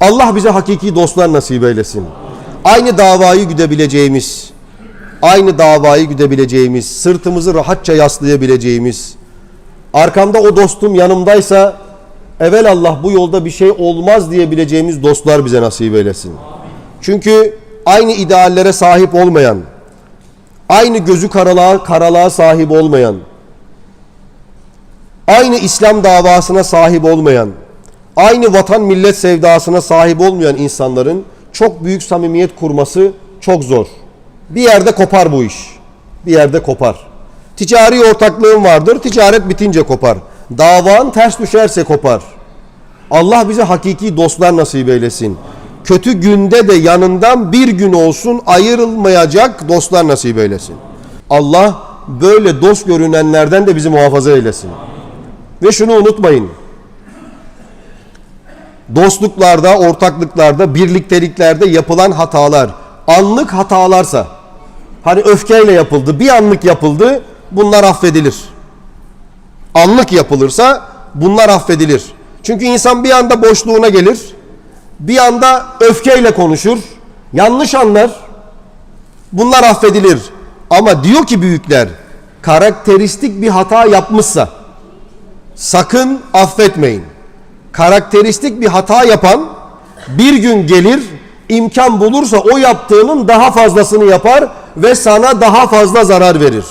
Allah bize hakiki dostlar nasip eylesin. Aynı davayı güdebileceğimiz, aynı davayı güdebileceğimiz, sırtımızı rahatça yaslayabileceğimiz, arkamda o dostum yanımdaysa evvel Allah bu yolda bir şey olmaz diyebileceğimiz dostlar bize nasip eylesin. Çünkü aynı ideallere sahip olmayan, aynı gözü karalığa, karalığa sahip olmayan, aynı İslam davasına sahip olmayan, aynı vatan millet sevdasına sahip olmayan insanların çok büyük samimiyet kurması çok zor. Bir yerde kopar bu iş. Bir yerde kopar. Ticari ortaklığın vardır, ticaret bitince kopar. Davan ters düşerse kopar. Allah bize hakiki dostlar nasip eylesin. Kötü günde de yanından bir gün olsun ayrılmayacak dostlar nasip eylesin. Allah böyle dost görünenlerden de bizi muhafaza eylesin. Ve şunu unutmayın. Dostluklarda, ortaklıklarda, birlikteliklerde yapılan hatalar anlık hatalarsa hani öfkeyle yapıldı, bir anlık yapıldı bunlar affedilir. Anlık yapılırsa bunlar affedilir. Çünkü insan bir anda boşluğuna gelir. Bir anda öfkeyle konuşur. Yanlış anlar. Bunlar affedilir. Ama diyor ki büyükler karakteristik bir hata yapmışsa sakın affetmeyin. Karakteristik bir hata yapan bir gün gelir imkan bulursa o yaptığının daha fazlasını yapar ve sana daha fazla zarar verir.